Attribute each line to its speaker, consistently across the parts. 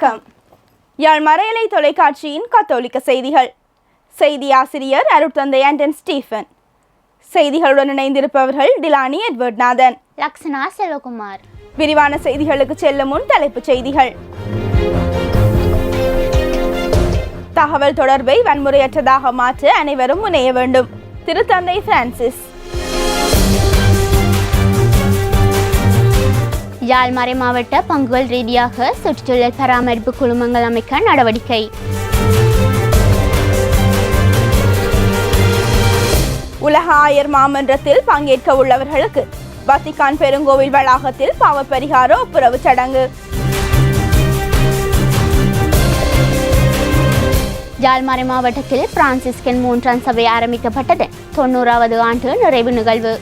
Speaker 1: வணக்கம். யாழ் மறையலை தொலைக்காட்சியின் கத்தோலிக்க செய்திகள். செய்தி ஆசிரியர் அருட்தந்தை ஆண்டன் ஸ்டீஃபன். செய்திகளுடன் இணைந்திருப்பவர்கள் டிலானி எட்வர்ட் நாதன்
Speaker 2: லக்ஷனா செல்வகுமார்.
Speaker 1: விரிவான செய்திகளுக்கு செல்லும் முன் தலைப்புச் செய்திகள். தகவல் தொடர்பை வன்முறையற்றதாக மாற்ற அனைவரும் முனைய வேண்டும். திருத்தந்தை பிரான்சிஸ்.
Speaker 2: யாழ் மறை மாவட்ட பங்குகள் ரீதியாக சுற்றுச்சூழல் பராமரிப்பு குழுமங்கள் அமைக்க நடவடிக்கை.
Speaker 1: உலக ஆயர் மாமன்றத்தில் பங்கேற்க உள்ளவர்களுக்கு வத்திக்கான் பெருங்கோவில் வளாகத்தில் பாவப்பரிகார ஒப்புரவு சடங்கு.
Speaker 2: யாழ் மறை மாவட்டத்தில் பிரான்சிஸ்கன் மூன்றாம் சபை ஆரம்பிக்கப்பட்டது. தொண்ணூறாவது ஆண்டு நிறைவு நிகழ்வு.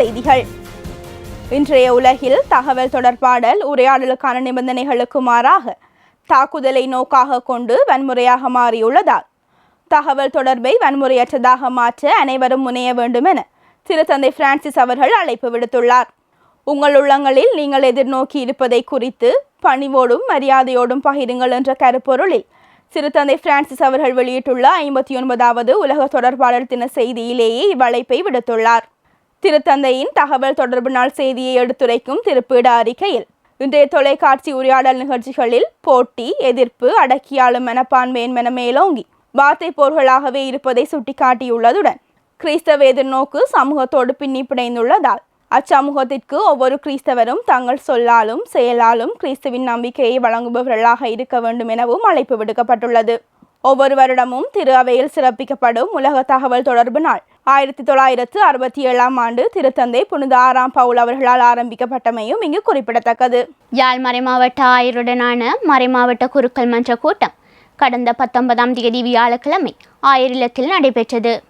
Speaker 1: செய்திகள். இன்றைய உலகில் தகவல் தொடர்பாடல் உரையாடலுக்கான நிபந்தனைகளுக்கு மாறாக தாக்குதலை நோக்காக கொண்டு வன்முறையாக மாறியுள்ளதால் தகவல் தொடர்பை வன்முறையற்றதாக மாற்ற அனைவரும் முனைய வேண்டும் என திருத்தந்தை பிரான்சிஸ் அவர்கள் அழைப்பு விடுத்துள்ளார். உங்கள் உள்ளங்களில் நீங்கள் எதிர்நோக்கி இருப்பதை குறித்து பணிவோடும் மரியாதையோடும் பகிருங்கள் என்ற கருப்பொருளில் சிறுத்தந்தை பிரான்சிஸ் அவர்கள் வெளியிட்டுள்ள ஐம்பத்தி ஒன்பதாவது உலக தொடர்பாளர் தின செய்தியிலேயே இவ்வழைப்பை விடுத்துள்ளார். திருத்தந்தையின் தகவல் தொடர்பு நாள் செய்தியை எடுத்துரைக்கும் திருப்பீட அறிக்கையில் இன்றைய தொலைக்காட்சி உரையாடல் நிகழ்ச்சிகளில் போட்டி எதிர்ப்பு அடக்கியாளும் மனப்பான்மை என்பன மேலோங்கி வார்த்தை போர்களாகவே இருப்பதை சுட்டிக்காட்டியுள்ளதுடன் கிறிஸ்தவ எதிர்நோக்கு சமூகத்தோடு பின்னி பிணைந்துள்ளதால் அச்சமூகத்திற்கு ஒவ்வொரு கிறிஸ்தவரும் தங்கள் சொல்லாலும் செயலாலும் கிறிஸ்துவின் நம்பிக்கையை வழங்குபவர்களாக இருக்க வேண்டும் எனவும் அழைப்பு விடுக்கப்பட்டுள்ளது. ஒவ்வொரு வருடமும் திரு அவையில் சிறப்பிக்கப்படும் உலக தகவல் தொடர்பு நாள் ஆயிரத்தி தொள்ளாயிரத்து அறுபத்தி ஏழாம் ஆண்டு திருத்தந்தை புனித ஆறாம் பவுல் அவர்களால் ஆரம்பிக்கப்பட்டமையும் இங்கு குறிப்பிடத்தக்கது.
Speaker 2: யாழ் மறைமாவட்ட ஆயருடனான மறைமாவட்ட குருக்கள் மன்ற கூட்டம் கடந்த பத்தொன்பதாம் தேதி வியாழக்கிழமை ஆயர் நடைபெற்றது.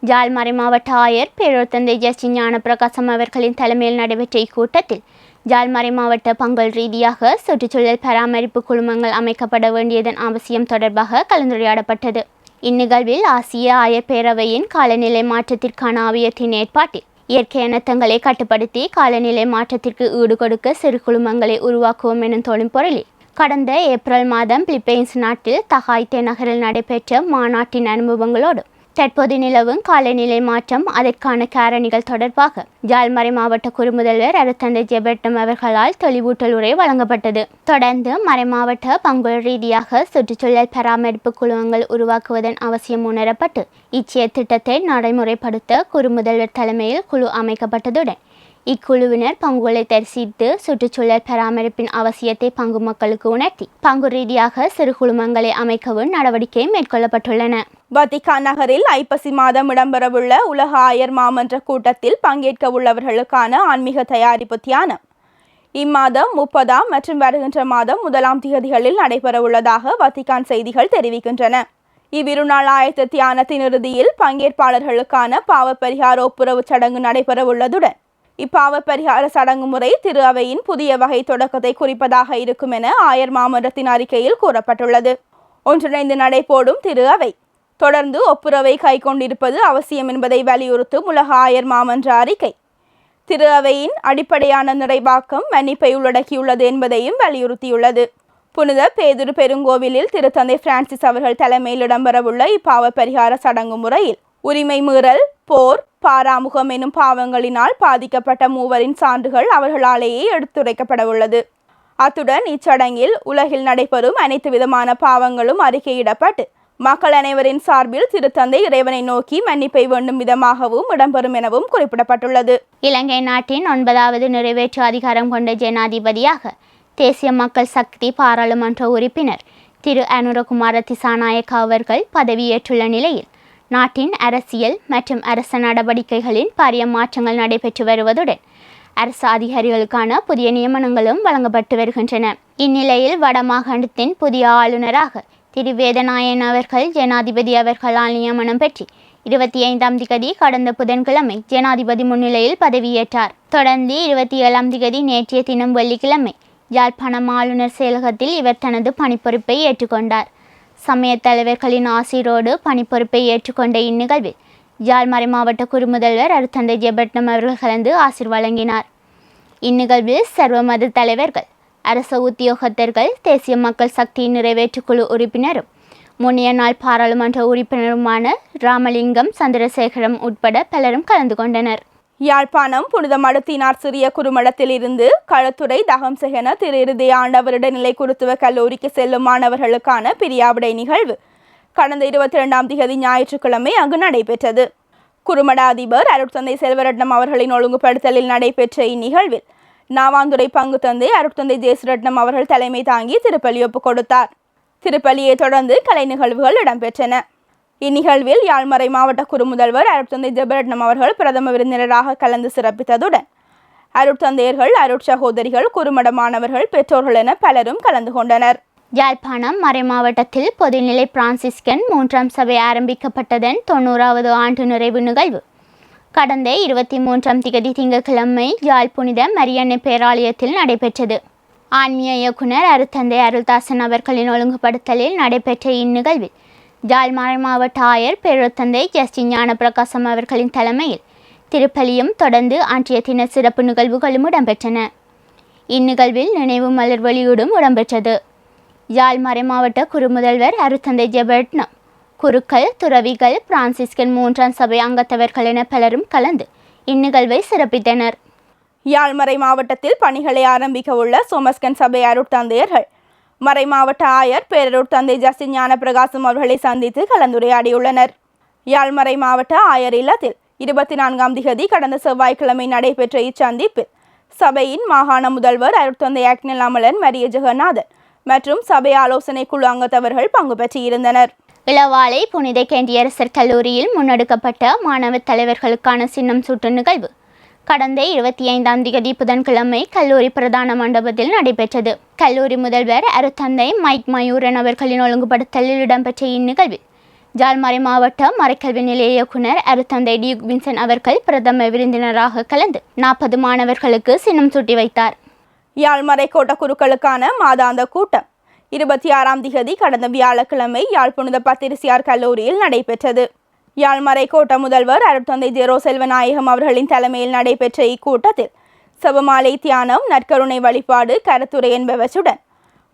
Speaker 2: யாழ் மறைமாவட்ட ஆயர் பேரொருத்தந்தை ஜஸ்டின் ஞானப்பிரகாசம் அவர்களின் தலைமையில் நடைபெற்ற இக்கூட்டத்தில் யாழ் மறை மாவட்ட பங்கல் ரீதியாக சுற்றுச்சூழல் பராமரிப்பு குழுமங்கள் அமைக்கப்பட வேண்டியதன் அவசியம் தொடர்பாக கலந்துரையாடப்பட்டது. இந்நிகழ்வில் ஆசிய ஆயப்பேரவையின் காலநிலை மாற்றத்திற்கான ஆவியத்தின் ஏற்பாட்டில் இயற்கை அனர்த்தங்களை கட்டுப்படுத்தி காலநிலை மாற்றத்திற்கு ஈடுகொடுக்க சிறு குழுமங்களை உருவாக்குவோம் எனும் தொழில் பொருளில் கடந்த ஏப்ரல் மாதம் பிலிப்பைன்ஸ் நாட்டில் தகாய்தே நகரில் நடைபெற்ற மாநாட்டின் அனுபவங்களோடு தற்போது நிலவும் காலநிலை மாற்றம் அதற்கான காரணிகள் தொடர்பாக ஜால்மறை மாவட்ட குறுமுதல்வர் அரத்தந்தை ஜெபட்டம் அவர்களால் தெளிவூட்டல் உரை வழங்கப்பட்டது. தொடர்ந்து மறைமாவட்ட பங்குள் ரீதியாக சுற்றுச்சூழல் பராமரிப்பு குழுமங்கள் உருவாக்குவதன் அவசியம் உணரப்பட்டு இச்செய திட்டத்தை நடைமுறைப்படுத்த குறுமுதல்வர் தலைமையில் குழு அமைக்கப்பட்டதுடன் இக்குழுவினர் பங்குகளை தரிசித்து சுற்றுச்சூழல் பராமரிப்பின் அவசியத்தை பங்கு மக்களுக்கு உணர்த்தி பங்கு ரீதியாக சிறு குழுமங்களை அமைக்கவும் நடவடிக்கை மேற்கொள்ளப்பட்டுள்ளன.
Speaker 1: வத்திகா நகரில் ஐப்பசி மாதம் இடம்பெறவுள்ள உலக ஆயர் மாமன்ற கூட்டத்தில் பங்கேற்க உள்ளவர்களுக்கான ஆன்மீக தயாரிப்பு தியானம். இம்மாதம் முப்பதாம் மற்றும் வருகின்ற மாதம் முதலாம் திகதிகளில் நடைபெறவுள்ளதாக வத்திகான் செய்திகள் தெரிவிக்கின்றன. இவ்விருநாள் ஆயத்த தியானத்தின் இறுதியில் பங்கேற்பாளர்களுக்கான பாவப்பரிகார ஒப்புரவு சடங்கு நடைபெறவுள்ளதுடன் இப்பாவ பரிகார சடங்கு முறை திரு அவையின் புதிய வகை தொடக்கத்தை குறிப்பதாக இருக்கும் என ஆயர் மாமன்றத்தின் அறிக்கையில் கூறப்பட்டுள்ளது. ஒன்றிணைந்து நடைபோடும் திரு அவை. தொடர்ந்து ஒப்புரவை கைக்கொண்டிருப்பது அவசியம் என்பதை வலியுறுத்தும் உலக ஆயர் மாமன்ற அறிக்கை. திரு அவையின் அடிப்படையான நிறைவாக்கம் மன்னிப்பை உள்ளடக்கியுள்ளது என்பதையும் வலியுறுத்தியுள்ளது. புனித பேதுரு பெருங்கோவிலில் திருத்தந்தை பிரான்சிஸ் அவர்கள் தலைமையில் இடம்பெறவுள்ள இப்பாவ பரிகார சடங்கு முறையில் உரிமை மீறல் போர் பாராமுகம் எனும் பாவங்களினால் பாதிக்கப்பட்ட மூவரின் சான்றுகள் அவர்களாலேயே எடுத்துரைக்கப்பட உள்ளது அத்துடன் இச்சடங்கில் உலகில் நடைபெறும் அனைத்து விதமான பாவங்களும் அறிக்கையிடப்பட்டு மக்கள் அனைவரின் சார்பில் திருத்தந்தை இறைவனை நோக்கி மன்னிப்பை வேண்டும் விதமாகவும் இடம்பெறும் எனவும் குறிப்பிடப்பட்டுள்ளது.
Speaker 2: இலங்கை நாட்டின் ஒன்பதாவது நிறைவேற்று அதிகாரம் கொண்ட ஜனாதிபதியாக தேசிய மக்கள் சக்தி பாராளுமன்ற உறுப்பினர் திரு. அனுரகுமார திசாநாயக்கா அவர்கள் பதவியேற்றுள்ள நிலையில் நாட்டின் அரசியல் மற்றும் அரச நடவடிக்கைகளின் பாரிய மாற்றங்கள் நடைபெற்று வருவதுடன் அரசு அதிகாரிகளுக்கான புதிய நியமனங்களும் வழங்கப்பட்டு வருகின்றன. இந்நிலையில் வடமாகாணத்தின் புதிய ஆளுநராக திரு வேதநாயன் அவர்கள் ஜனாதிபதி அவர்களால் நியமனம் பெற்று இருபத்தி ஐந்தாம் திகதி கடந்த புதன்கிழமை ஜனாதிபதி முன்னிலையில் பதவியேற்றார். தொடர்ந்து இருபத்தி ஏழாம் திகதி நேற்றைய தினம் வெள்ளிக்கிழமை யாழ்ப்பாணம் ஆளுநர் செயலகத்தில் இவர் தனது பணிப்பொறுப்பை ஏற்றுக்கொண்டார். சமய தலைவர்களின் ஆசிரோடு பணிப்பொறுப்பை ஏற்றுக்கொண்ட இந்நிகழ்வில் ஜால்மறை மாவட்ட குறுமுதல்வர் அருத்தந்தை ஜெபட்னம் அவர்கள் கலந்து ஆசிர் வழங்கினார். இந்நிகழ்வில் சர்வ மத தலைவர்கள் அரச உத்தியோகத்தர்கள் தேசிய மக்கள் சக்தி நிறைவேற்றுக்குழு உறுப்பினரும் முன்னைய நாள் பாராளுமன்ற உறுப்பினருமான ராமலிங்கம் சந்திரசேகரம் உட்பட பலரும் கலந்து கொண்டனர்.
Speaker 1: யாழ்ப்பாணம் புனித மடத்தினார் சிறிய குறுமடத்தில் இருந்து களத்துறை தகம் செகன திரு இருதய ஆண்டவருட நிலை குருத்துவ கல்லூரிக்கு செல்லும் மாணவர்களுக்கான பிரியாவிடை நிகழ்வு கடந்த இருபத்தி ரெண்டாம் தேதி ஞாயிற்றுக்கிழமை அங்கு நடைபெற்றது. குறுமட அதிபர் அருட்தந்தை செல்வரட்னம் அவர்களின் ஒழுங்குபடுத்தலில் நடைபெற்ற இந்நிகழ்வில் நாவாந்துறை பங்கு தந்தை அருட்தந்தை ஜேசுரட்னம் அவர்கள் தலைமை தாங்கி திருப்பலி ஒப்புக் கொடுத்தார். திருப்பலியை தொடர்ந்து கலை நிகழ்வுகள் இடம்பெற்றன. இந்நிகழ்வில் யாழ்மறை மாவட்ட குறுமுதல்வர் அருட்தந்தை ஜெபரட்னம் அவர்கள் பிரதம விருந்தினராக கலந்து சிறப்பித்ததுடன் அருட்தந்தையர்கள் அருட்சகோதரிகள் குறுமட மாணவர்கள் பெற்றோர்கள் என பலரும் கலந்து கொண்டனர்.
Speaker 2: யாழ்ப்பாணம் மறை மாவட்டத்தில் பொதுநிலை பிரான்சிஸ்கன் மூன்றாம் சபை ஆரம்பிக்கப்பட்டதன் தொண்ணூறாவது ஆண்டு நிறைவு நிகழ்வு. கடந்த இருபத்தி மூன்றாம் திகதி திங்கட்கிழமை யாழ் புனித மரியன்னை பேராலயத்தில் நடைபெற்றது. ஆன்மீக இயக்குனர் அருத்தந்தை அருள்தாசன் அவர்களின் ஒழுங்குபடுத்தலில் நடைபெற்ற இந்நிகழ்வில் யாழ்மறை மாவட்ட ஆயர் பேரொத்தந்தை ஜஸ்டின் ஞானப்பிரகாசம் அவர்களின் தலைமையில் திருப்பலியும் தொடர்ந்து அன்றைய தின சிறப்பு நிகழ்வுகளும் இடம்பெற்றன. இந்நிகழ்வில் நினைவு மலர் வெளியீடும் இடம்பெற்றது. யாழ் மாவட்ட குறுமுதல்வர் அருத்தந்தை ஜெபட்னம் குருக்கள் துறவிகள் பிரான்சிஸ்கன் மூன்றாம் சபை அங்கத்தவர்கள் என பலரும் கலந்து இந்நிகழ்வை சிறப்பித்தனர்.
Speaker 1: யாழ்மறை மாவட்டத்தில் பணிகளை ஆரம்பிக்க உள்ள சோமஸ்கன் சபை அருட்தந்தையர்கள் மறை மாவட்ட ஆயர் பேரரூர் தந்தை ஜஸ்டின் ஞானப்பிரகாசம் அவர்களை சந்தித்து கலந்துரையாடியுள்ளனர். யாழ்மறை மாவட்ட ஆயர் இல்லத்தில் இருபத்தி நான்காம் திகதி கடந்த செவ்வாய்க்கிழமை நடைபெற்ற இச்சந்திப்பில் சபையின் மாகாண முதல்வர் அருட்தந்தை அக்னல் அமலன் மரிய ஜெகநாதன் மற்றும் சபை ஆலோசனை குழு அங்கத்தவர்கள் பங்கு பெற்றிருந்தனர்.
Speaker 2: இளவாலை புனித கேண்டியரசர் கல்லூரியில் முன்னெடுக்கப்பட்ட மாணவ தலைவர்களுக்கான சின்னம் சூட்டு நிகழ்வு கடந்த இருபத்தி ஐந்தாம் திகதி புதன்கிழமை கல்லூரி பிரதான மண்டபத்தில் நடைபெற்றது. கல்லூரி முதல்வர் அருத்தந்தை மைக் மயூரன் அவர்களின் ஒழுங்குபடுத்தலில் இடம்பெற்ற இந்நிகழ்வில் ஜால்மறை மாவட்ட மறைக்கல்வி நிலைய இயக்குனர் அருத்தந்தை டியூக் வின்சன் அவர்கள் பிரதம விருந்தினராக கலந்து நாற்பது மாணவர்களுக்கு சின்னம் சூட்டி வைத்தார்.
Speaker 1: யாழ்மறை கோட்ட குருக்களுக்கான மாதாந்த கூட்டம் இருபத்தி ஆறாம் திகதி கடந்த வியாழக்கிழமை யாழ் புனித பத்திரிசியார் கல்லூரியில் நடைபெற்றது. யாழ்மறை கோட்ட முதல்வர் அருட்தந்தை ஜெரோ செல்வநாயகம் அவர்களின் தலைமையில் நடைபெற்ற இக்கூட்டத்தில் சபமாலை தியானம் நற்கருணை வழிபாடு கருத்துரை என்பவற்றுடன்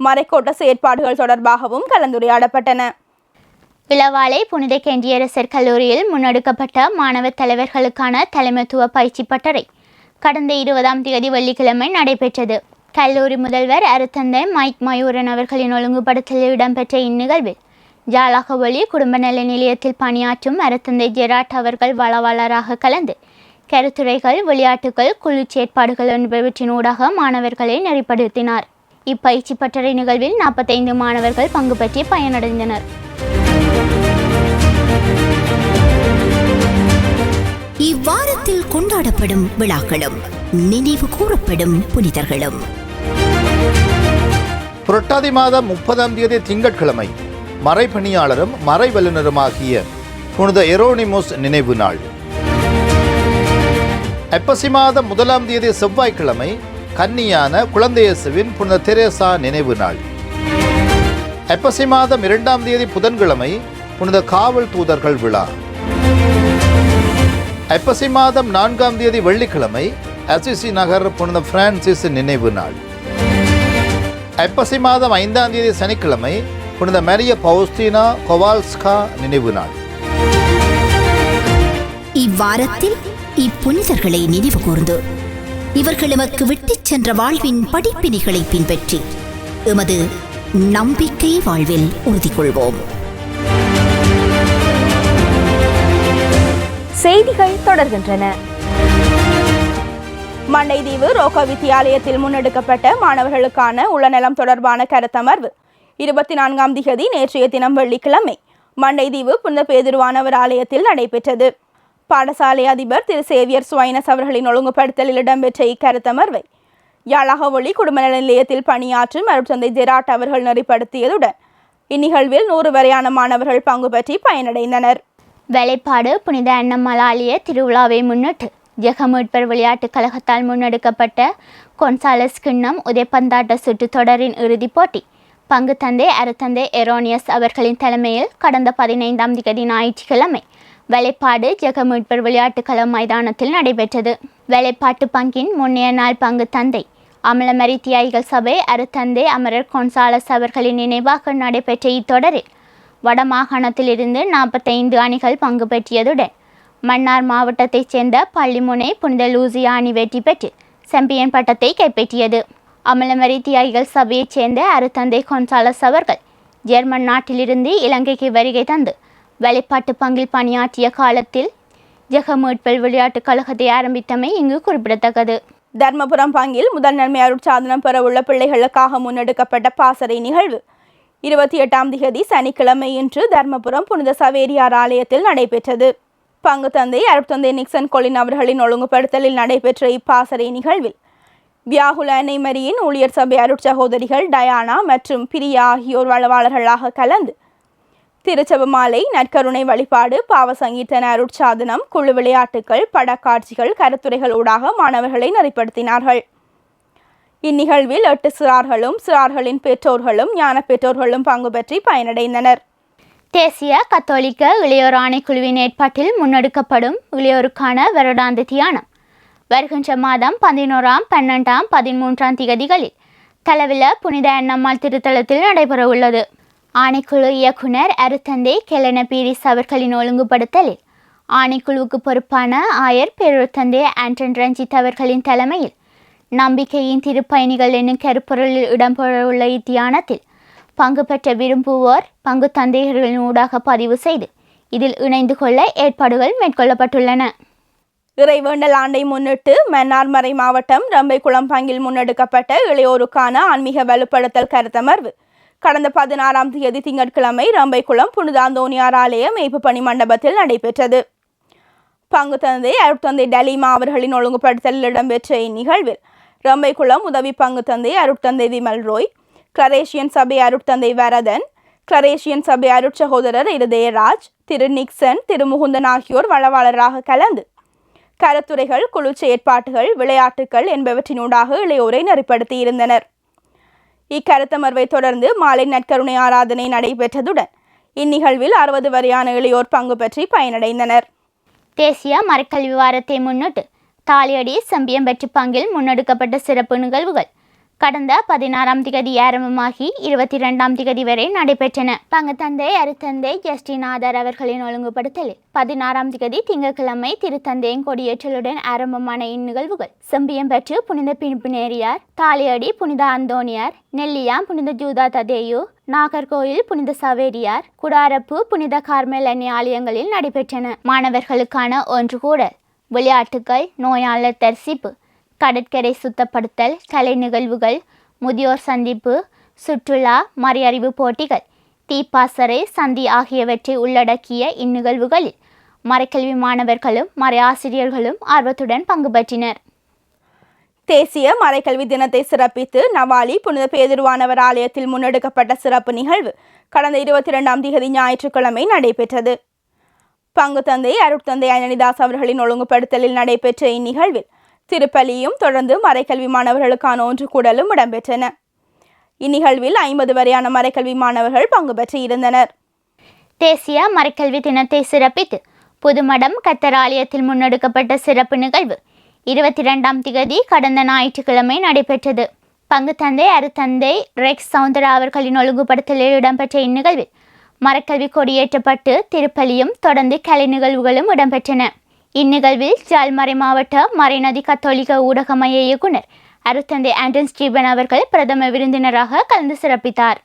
Speaker 1: மறைக்கோட்ட செயற்பாடுகள் தொடர்பாகவும் கலந்துரையாடப்பட்டன.
Speaker 2: இளவாலை புனித கேண்டியரசர் கல்லூரியில் முன்னெடுக்கப்பட்ட மாணவ தலைவர்களுக்கான தலைமைத்துவ பயிற்சி பட்டறை கடந்த இருபதாம் தேதி வெள்ளிக்கிழமை நடைபெற்றது. கல்லூரி முதல்வர் அருத்தந்தை மைக் மயூரன் அவர்களின் ஒழுங்குபடுத்தலில் இடம்பெற்ற இந்நிகழ்வில் ஜாலகவழி குடும்ப நல நிலையத்தில் பணியாற்றும் அருத்தந்தை ஜெராட் அவர்கள் வளவாளராக கலந்து கருத்துரைகள் விளையாட்டுகள் குழு செயற்பாடுகள் என்பவற்றின் ஊடாக மாணவர்களை நெறிப்படுத்தினார். இப்பயிற்சி பட்டறை நிகழ்வில் நாற்பத்தைந்து மாணவர்கள் பங்கு பற்றி பயனடைந்தனர்.
Speaker 3: இவ்வாரத்தில் கொண்டாடப்படும் விழாக்களும் நினைவு கூறப்படும் புனிதர்களும்.
Speaker 4: புரட்டாதி மாதம் முப்பதாம் தேதி திங்கட்கிழமை மறைபணியாளரும் மறை வல்லுநருமாகிய புனித எரோனிமோஸ் நினைவு நாள். ஐப்பசி மாதம் முதலாம் தேதி செவ்வாய்க்கிழமை கன்னியான குழந்தையேசுவின் புனித தெரேசா நினைவு நாள். ஐப்பசி மாதம் இரண்டாம் தேதி புதன்கிழமை புனித காவல் தூதர்கள் விழா. ஐப்பசி மாதம் நான்காம் தேதி வெள்ளிக்கிழமை அசிசி நகர் புனித பிரான்சிஸ் நினைவு நாள். ஐப்பசி மாதம் ஐந்தாம் தேதி சனிக்கிழமை புனித மரிய பௌஸ்தீனா கொவால்ஸ்கா நினைவு நாள்.
Speaker 3: இவ்வாரத்தில் இப்புனிதர்களை நினைவு கூர்ந்து இவர்கள் எமக்கு விட்டுச் சென்ற வாழ்வின் படிப்பினைகளை பின்பற்றி எமது நம்பிக்கை வாழ்வில் உறுதி கொள்வோம்
Speaker 1: செய்திகள் தொடர்கின்றன. மண்டைதீவு ரோக வித்தியாலயத்தில் முன்னெடுக்கப்பட்ட மாணவர்களுக்கான உளநலம் தொடர்பான கருத்தமர்வு. இருபத்தி நான்காம் திகதி நேற்றைய தினம் வெள்ளிக்கிழமை மண்டைதீவு புனித பேதுருவானவர் ஆலயத்தில் நடைபெற்றது. பாடசாலை அதிபர் திரு சேவியர் சுவைனஸ் அவர்களின் ஒழுங்குபடுத்தலில் இடம்பெற்ற இக்கருத்தமர்வை யாழகவொளி குடும்ப நல நிலையத்தில் பணியாற்றும் அருட்சந்தை ஜெராட் அவர்கள் நெறிப்படுத்தியதுடன் இந்நிகழ்வில் நூறு வரையான மாணவர்கள் பங்கு பற்றி பயனடைந்தனர்.
Speaker 2: வேலைப்பாடு புனித அன்னமலாலிய திருவிழாவை முன்னிட்டு ஜெகமீட்பர் விளையாட்டுக் கழகத்தால் முன்னெடுக்கப்பட்ட கொன்சாலஸ் கிண்ணம் உதைப்பந்தாட்ட சுற்று தொடரின் இறுதிப் போட்டி பங்கு தந்தை அருத்தந்தை எரோனியஸ் அவர்களின் தலைமையில் கடந்த பதினைந்தாம் திகதி ஞாயிற்றுக்கிழமை வேலைப்பாடு ஜெகமீட்பர் விளையாட்டுக்களம் மைதானத்தில் நடைபெற்றது. வேலைப்பாட்டு பங்கின் முன்னைய நாள் பங்கு தந்தை அமலமரி தியாகிகள் சபை அருத்தந்தை அமரர் கொன்சாலஸ் அவர்களின் நினைவாக நடைபெற்ற இத்தொடரில் வடமாகாணத்திலிருந்து நாற்பத்தைந்து அணிகள் பங்கு பெற்றியதுடன் மன்னார் மாவட்டத்தைச் சேர்ந்த பள்ளிமுனை புனித லூசியா அணி வெற்றி பெற்று செம்பியன் பட்டத்தை கைப்பற்றியது. அமலமரி தியாகிகள் சபையைச் சேர்ந்த அருத்தந்தை கொன்சாலஸ் அவர்கள் ஜெர்மன் நாட்டிலிருந்து இலங்கைக்கு வருகை தந்து வெளிப்பாட்டு பங்கில் பணியாற்றிய காலத்தில் ஜெகமீட்பல் விளையாட்டுக் கழகத்தை ஆரம்பித்தமை இங்கு குறிப்பிடத்தக்கது.
Speaker 1: தர்மபுரம் பங்கில் முதல் நன்மை அருட்சாதனம் பெறவுள்ள பிள்ளைகளுக்காக முன்னெடுக்கப்பட்ட பாசறை நிகழ்வு. இருபத்தி எட்டாம் திகதி சனிக்கிழமை இன்று தர்மபுரம் புனித சவேரியார் ஆலயத்தில் நடைபெற்றது. பங்கு தந்தை அருட்தந்தை நிக்சன் கொலின் அவர்களின் ஒழுங்குபடுத்தலில் நடைபெற்ற இப்பாசறை நிகழ்வில் வியாகுல அன்னைமரியின் ஊழியர் சபை அருட்சகோதரிகள் டயானா மற்றும் பிரியா ஆகியோர் வளவாளர்களாக கலந்து திருச்சபமாலை நற்கருணை வழிபாடு பாவசங்கீர்த்தன அருட்சாதனம் குழு விளையாட்டுகள் படக்காட்சிகள் கருத்துரைகள் ஊடாக மாணவர்களை நெறிப்படுத்தினார்கள். இந்நிகழ்வில் எட்டு சிறார்களும் சிறார்களின் பெற்றோர்களும் ஞான பெற்றோர்களும் பங்கு பெற்றி பயனடைந்தனர்.
Speaker 2: தேசிய கத்தோலிக்க இளையோர் ஆணைக்குழுவின் ஏற்பாட்டில் முன்னெடுக்கப்படும் இளையோருக்கான வருடாந்த தியானம். வருகின்ற மாதம் பதினோராம் பன்னெண்டாம் பதிமூன்றாம் திகதிகளில் தளவில புனித அண்ணம்மாள் திருத்தலத்தில் நடைபெறவுள்ளது. ஆணைக்குழு இயக்குனர் அருத்தந்தை கெலன பீரிஸ் அவர்களின் ஒழுங்குபடுத்தலில் ஆணைக்குழுவுக்கு பொறுப்பான ஆயர் பேருத்தந்தை ஆண்டன் ரஞ்சித் அவர்களின் தலைமையில் நம்பிக்கையின் திருப்பயணிகள் என்னும் கருப்பொருளில் இடம்பெறவுள்ள இத்தியானத்தில் பங்கு பெற்ற விரும்புவோர் பங்கு தந்தையர்களின் ஊடாக பதிவு செய்து இதில் இணைந்து கொள்ள ஏற்பாடுகள் மேற்கொள்ளப்பட்டுள்ளன.
Speaker 1: இறைவேண்டல் ஆண்டை முன்னிட்டு மன்னார்மறை மாவட்டம் ரம்பைக்குளம் பங்கில் முன்னெடுக்கப்பட்ட இளையோருக்கான ஆன்மீக வலுப்படுத்தல் கருத்தமர்வு கடந்த பதினாறாம் தேதி திங்கட்கிழமை ரம்பைக்குளம் புனித அந்தோனியார் ஆலய மேய்ப்பு பணி மண்டபத்தில் நடைபெற்றது. பங்கு தந்தை அருட்தந்தை டலீமா அவர்களின் ஒழுங்குபடுத்தலில் இடம்பெற்ற இந்நிகழ்வில் ரம்பைக்குளம் உதவி பங்கு தந்தை அருட்தந்தை விமல் ரோய் கிளரேஷியன் சபை அருட்தந்தை வரதன் கிளரேஷியன் சபை அருட்சகோதரர் இருதயராஜ் திரு நிக்சன் திரு முகுந்தன் ஆகியோர் வளவாளராக கலந்து கருத்துரைகள் குழு செயற்பாட்டுகள் விளையாட்டுகள் என்பவற்றினூடாக இளையோரை நெறிப்படுத்தி இருந்தனர் இக்கருத்தமர்வை தொடர்ந்து மாலை நற்கருணை ஆராதனை நடைபெற்றதுடன் இந்நிகழ்வில் அறுபது வரையான இளையோர் பங்கு பற்றி பயனடைந்தனர்.
Speaker 2: தேசிய மரக்கல்வி வாரத்தை முன்னிட்டு தாலியடி செம்பியம்பற்று பங்கில் முன்னெடுக்கப்பட்ட சிறப்பு நிகழ்வுகள் கடந்த பதினாறாம் திகதி ஆரம்பமாகி இருபத்தி ரெண்டாம் திகதி வரை நடைபெற்றன. பங்குத்தந்தை அருத்தந்தை ஜஸ்டின் ஆதார் அவர்களின் ஒழுங்குபடுத்தலில் பதினாறாம் திகதி திங்கட்கிழமை திருத்தந்தையின் கொடியேற்றலுடன் ஆரம்பமான இந்நிகழ்வுகள். செம்பியம்பற்று புனித பின்புநேரியார் தாலியடி புனித அந்தோனியார் நெல்லியாம் புனித ஜூதா ததேயு. நாகர்கோயில் புனித சவேரியார். குடாரப்பு புனித கார்மேல் அணி ஆலயங்களில் நடைபெற்றன. மாணவர்களுக்கான ஒன்று கூட. விளையாட்டுகள் நோயாளர் தரிசிப்பு. கடற்கரை சுத்தப்படுத்தல் கலை நிகழ்வுகள் முதியோர் சந்திப்பு சுற்றுலா மறையறிவு போட்டிகள் தீப்பாசறை சந்தி ஆகியவற்றை உள்ளடக்கிய இந்நிகழ்வுகளில் மறைக்கல்வி மாணவர்களும் மறையாசிரியர்களும் ஆர்வத்துடன் பங்கு பற்றினர்.
Speaker 1: தேசிய மறைக்கல்வி தினத்தை சிறப்பித்து நவாலி புனித பேதுருவானவர் ஆலயத்தில் முன்னெடுக்கப்பட்ட சிறப்பு நிகழ்வு கடந்த இருபத்தி இரண்டாம் தேதி ஞாயிற்றுக்கிழமை நடைபெற்றது. பங்கு தந்தை அருட்தந்தை அயனிதாஸ் அவர்களின் ஒழுங்குபடுத்தலில் நடைபெற்ற இந்நிகழ்வில் திருப்பலியும் தொடர்ந்து மறைக்கல்வி மாணவர்களுக்கான ஒன்று கூடலும் இடம்பெற்றன. இந்நிகழ்வில் ஐம்பது வரையான மறைக்கல்வி மாணவர்கள் பங்கு பெற்றிருந்தனர்
Speaker 2: தேசிய மறைக்கல்வி தினத்தை சிறப்பித்து புதுமடம் கத்தர் ஆலயத்தில் முன்னெடுக்கப்பட்ட சிறப்பு நிகழ்வு இருபத்தி ரெண்டாம் திகதி கடந்த ஞாயிற்றுக்கிழமை நடைபெற்றது. பங்கு தந்தை அருத்தந்தை ரெக்ஸ் சவுந்தரா அவர்களின் ஒழுங்குபடுத்தலில் இடம்பெற்ற இந்நிகழ்வில் மரக்கல்வி கொடியேற்றப்பட்டு திருப்பலியும் தொடர்ந்து கலை நிகழ்வுகளும் இடம்பெற்றன. இந்நிகழ்வில் ஜால்மறை மாவட்ட மறைநதி கத்தோலிக்க ஊடக மைய இயக்குனர் அருத்தந்தை ஆண்டன் ஸ்டீபன் அவர்கள் பிரதம விருந்தினராக கலந்து சிறப்பித்தார்.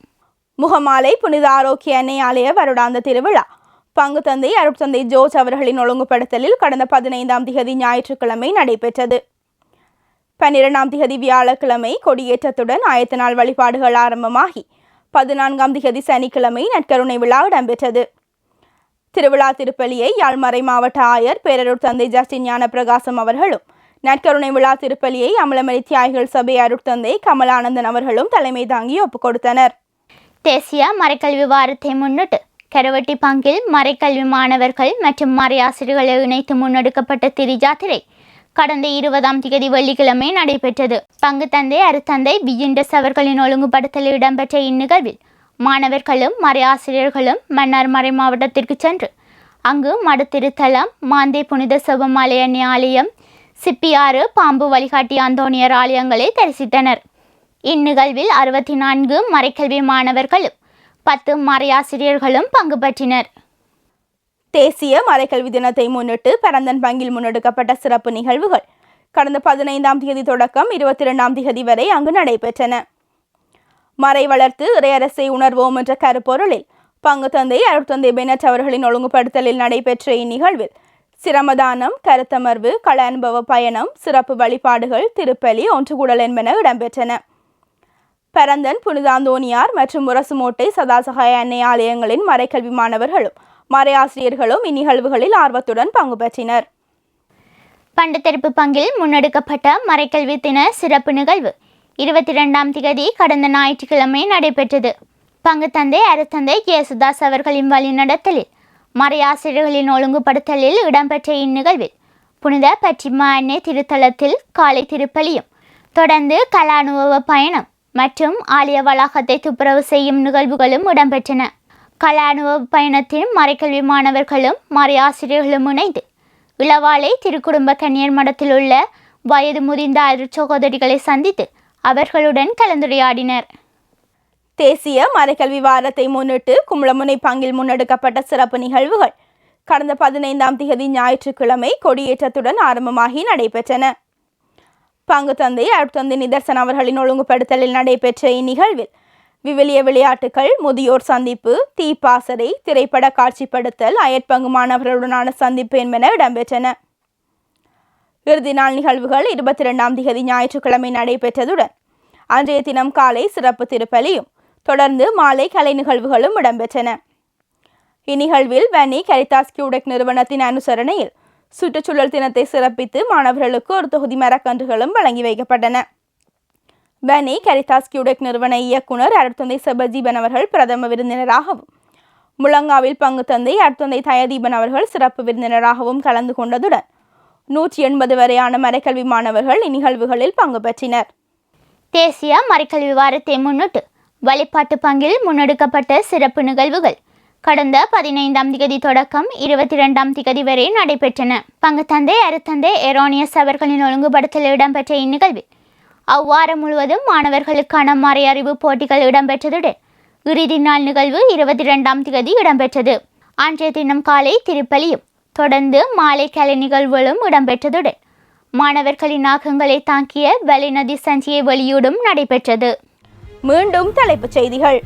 Speaker 1: முகமாலை புனித ஆரோக்கிய அன்னை ஆலய வருடாந்த திருவிழா. பங்கு தந்தை அருட்தந்தை ஜோர்ஜ் அவர்களின் ஒழுங்குபடுத்தலில் கடந்த பதினைந்தாம் திகதி ஞாயிற்றுக்கிழமை நடைபெற்றது. பன்னிரெண்டாம் திகதி வியாழக்கிழமை கொடியேற்றத்துடன் ஆயத்த நாள் வழிபாடுகள் ஆரம்பமாகி பதினான்காம் திகதி சனிக்கிழமை நற்கருணை விழா இடம்பெற்றது. திருவிழா திருப்பலியை யாழ்மறை மாவட்ட ஆயர் பேரருட் தந்தை ஜஸ்டின் ஞான பிரகாசம் அவர்களும் நற்கருணை விழா திருப்பலியை அமலமரி தியாகிகள் சபை அருட்தந்தை கமலானந்தன் அவர்களும் தலைமை தாங்கி ஒப்புக் கொடுத்தனர்.
Speaker 2: தேசிய மறைக்கல்வி வாரத்தை முன்னிட்டு கருவட்டி பங்கில் மறைக்கல்வி மாணவர்கள் மற்றும் மறையாசிரியர்களை இணைத்து முன்னெடுக்கப்பட்ட திரிஜாத்திரை கடந்த இருபதாம் தேதி வெள்ளிக்கிழமை நடைபெற்றது. பங்கு தந்தை அருத்தந்தை பிஜிண்டஸ் அவர்களின் ஒழுங்குபடுத்தலில் இடம்பெற்ற இந்நிகழ்வில் மாணவர்களும் மறையாசிரியர்களும் மன்னார் மறை மாவட்டத்திற்கு சென்று அங்கு மடுத்திருத்தலம் மாந்தே புனித சிவமாலயண்ணி ஆலயம் சிப்பியாறு பாம்பு வழிகாட்டி அந்தோனியர் ஆலயங்களை தரிசித்தனர். இந்நிகழ்வில் அறுபத்தி நான்கு மறைக்கல்வி மாணவர்களும் பத்து மறையாசிரியர்களும் பங்கு பற்றினர்.
Speaker 1: தேசிய மறைக்கல்வி தினத்தை முன்னிட்டு பரந்தன் பங்கில் முன்னெடுக்கப்பட்ட சிறப்பு நிகழ்வுகள் கடந்த பதினைந்தாம் தேதி தொடக்கம் இருபத்தி இரண்டாம் தேதி வரை அங்கு நடைபெற்றன. மறை வளர்த்து இறையரசை உணர்வோம் என்ற கருப்பொருளில் பங்கு தந்தை அருட்தந்தை பெனட் அவர்களின் ஒழுங்குபடுத்தலில் நடைபெற்ற இந்நிகழ்வில் சிரமதானம் கருத்தமர்வு கள அனுபவ பயணம் சிறப்பு வழிபாடுகள் திருப்பலி ஒன்றுகூடல் என்பன இடம்பெற்றன. பரந்தன் புனிதாந்தோனியார் மற்றும் முரசுமோட்டை சதாசகாய அன்னை ஆலயங்களின் மறைக்கல்வி மாணவர்களும் மறையாசிரியர்களும் இந்நிகழ்வுகளில் ஆர்வத்துடன் பங்கு பெற்றினர்.
Speaker 2: பண்டுத்தெருப்பு பங்கில் முன்னெடுக்கப்பட்ட மறைக்கல்வி தின சிறப்பு நிகழ்வு இருபத்தி ரெண்டாம் திகதி கடந்த ஞாயிற்றுக்கிழமை நடைபெற்றது. பங்கு தந்தை அரசந்தை ஜேசுதாஸ் அவர்களின் வழிநடத்தலில் மறையாசிரியர்களின் ஒழுங்குபடுத்தலில் இடம்பெற்ற இந்நிகழ்வில் புனித பற்றிமா அன்னை திருத்தலத்தில் காலை திருப்பலியும் தொடர்ந்து கல அனுபவ பயணம் மற்றும் ஆலய வளாகத்தை துப்புரவு செய்யும் நிகழ்வுகளும் இடம்பெற்றன. கல அனுபவ பயணத்தில் மறைக்கல்வி மாணவர்களும் மறையாசிரியர்களும் இணைந்து இளவாலை திருக்குடும்ப கன்னியர் மடத்தில் உள்ள வயது முதிர்ந்த அருட்சகோதரிகளை சந்தித்து அவர்களுடன் கலந்துரையாடினர்.
Speaker 1: தேசிய மறைக்கல்வி வாரத்தை முன்னிட்டு கும்பலமுனை பங்கில் முன்னெடுக்கப்பட்ட சிறப்பு நிகழ்வுகள் கடந்த பதினைந்தாம் தேதி ஞாயிற்றுக்கிழமை கொடியேற்றத்துடன் ஆரம்பமாகி நடைபெற்றன. பங்கு தந்தை அருட்தந்தை நிதர்சன் அவர்களின் ஒழுங்குபடுத்தலில் நடைபெற்ற இந்நிகழ்வில் விவிலிய விளையாட்டுகள் முதியோர் சந்திப்பு தீப்பாசறை திரைப்பட காட்சிப்படுத்தல் அயற்பங்கு மாணவர்களுடனான சந்திப்பு என்பன இடம்பெற்றன. இறுதி நாள் நிகழ்வுகள் இருபத்தி ரெண்டாம் தேதி ஞாயிற்றுக்கிழமை நடைபெற்றதுடன் அன்றைய தினம் காலை சிறப்பு திருப்பலியும் தொடர்ந்து மாலை கலை நிகழ்வுகளும் இடம்பெற்றன. இந்நிகழ்வில் வன்னி கரிதாஸ் கியூடெக் நிறுவனத்தின் அனுசரணையில் சுற்றுச்சூழல் தினத்தை சிறப்பித்து மாணவர்களுக்கு ஒரு தொகுதி மரக்கன்றுகளும் வழங்கி வைக்கப்பட்டன. வனி கரிதாஸ் கியூடெக் நிறுவன இயக்குனர் அருட்தந்தை செபஜீபன் அவர்கள் பிரதம விருந்தினராகவும் முழங்காவில் பங்கு தந்தை அருட்தந்தை தயதீபன் அவர்கள் சிறப்பு விருந்தினராகவும் கலந்து கொண்டதுடன் நூற்றி எண்பது வரையான மறைக்கல்வி மாணவர்கள் இந்நிகழ்வுகளில் பங்கு பெற்றினர்.
Speaker 2: தேசிய மறைக்கல்வி வாரத்தை முன்னிட்டு வழிபாட்டு பங்கில் முன்னெடுக்கப்பட்ட சிறப்பு நிகழ்வுகள் கடந்த பதினைந்தாம் திகதி தொடக்கம் இருபத்தி ரெண்டாம் திகதி வரை நடைபெற்றன. பங்கு தந்தை அருத்தந்தை எரோனியஸ் அவர்களின் ஒழுங்குபடுத்தல் இடம்பெற்ற இந்நிகழ்வில் அவ்வாரம் முழுவதும் மாணவர்களுக்கான மறையறிவு போட்டிகள் இடம்பெற்றதுடன் இறுதி நாள் நிகழ்வு இருபத்தி ரெண்டாம் திகதி இடம்பெற்றது. அன்றைய தினம் காலை திருப்பலியும் தொடர்ந்து மாலை கலை நிகழ்வுகளும் இடம்பெற்றதுடன் மாணவர்களின் ஆக்கங்களை தாக்கிய வலிநதி சஞ்சியை வெளியீடும் நடைபெற்றது.
Speaker 1: மீண்டும் தலைப்புச் செய்திகள்.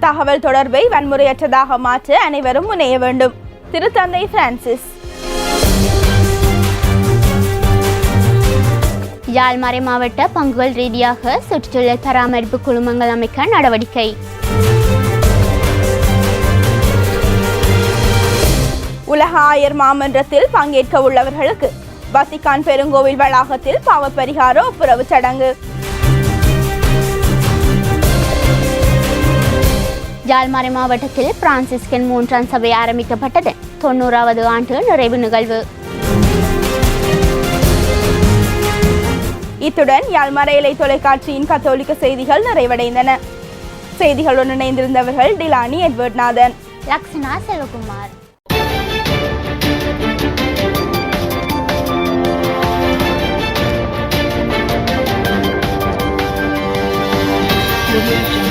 Speaker 1: தகவல் தொடர்பை வன்முறையற்றதாக மாற்ற அனைவரும் முனைய வேண்டும். திருத்தந்தை பிரான்சிஸ்.
Speaker 2: யாழ் மறை மாவட்ட பங்குகள் ரீதியாக சுற்றுச்சூழல் பராமரிப்பு குழுமங்கள் அமைக்க நடவடிக்கை.
Speaker 1: உலக ஆயர் மாமன்றத்தில் பங்கேற்க உள்ளவர்களுக்கு வத்திக்கான் பெருங்கோவில் வளாகத்தில் பாவப்பரிகார ஒப்புரவு சடங்கு.
Speaker 2: யாழ் மறை மாவட்டத்தில் பிரான்சிஸ்கன் மூன்றாம் சபை ஆரம்பிக்கப்பட்டது. தொண்ணூறாவது ஆண்டு நிறைவு நிகழ்வு.
Speaker 1: இத்துடன் யாழ் மறையலை தொலைக்காட்சியின் கத்தோலிக்க செய்திகள் நிறைவடைந்தன. செய்திகளுடன் இணைந்திருந்தவர்கள் Dilani Edward Nathan
Speaker 2: Lakshana Selvakumar.
Speaker 5: Thank you.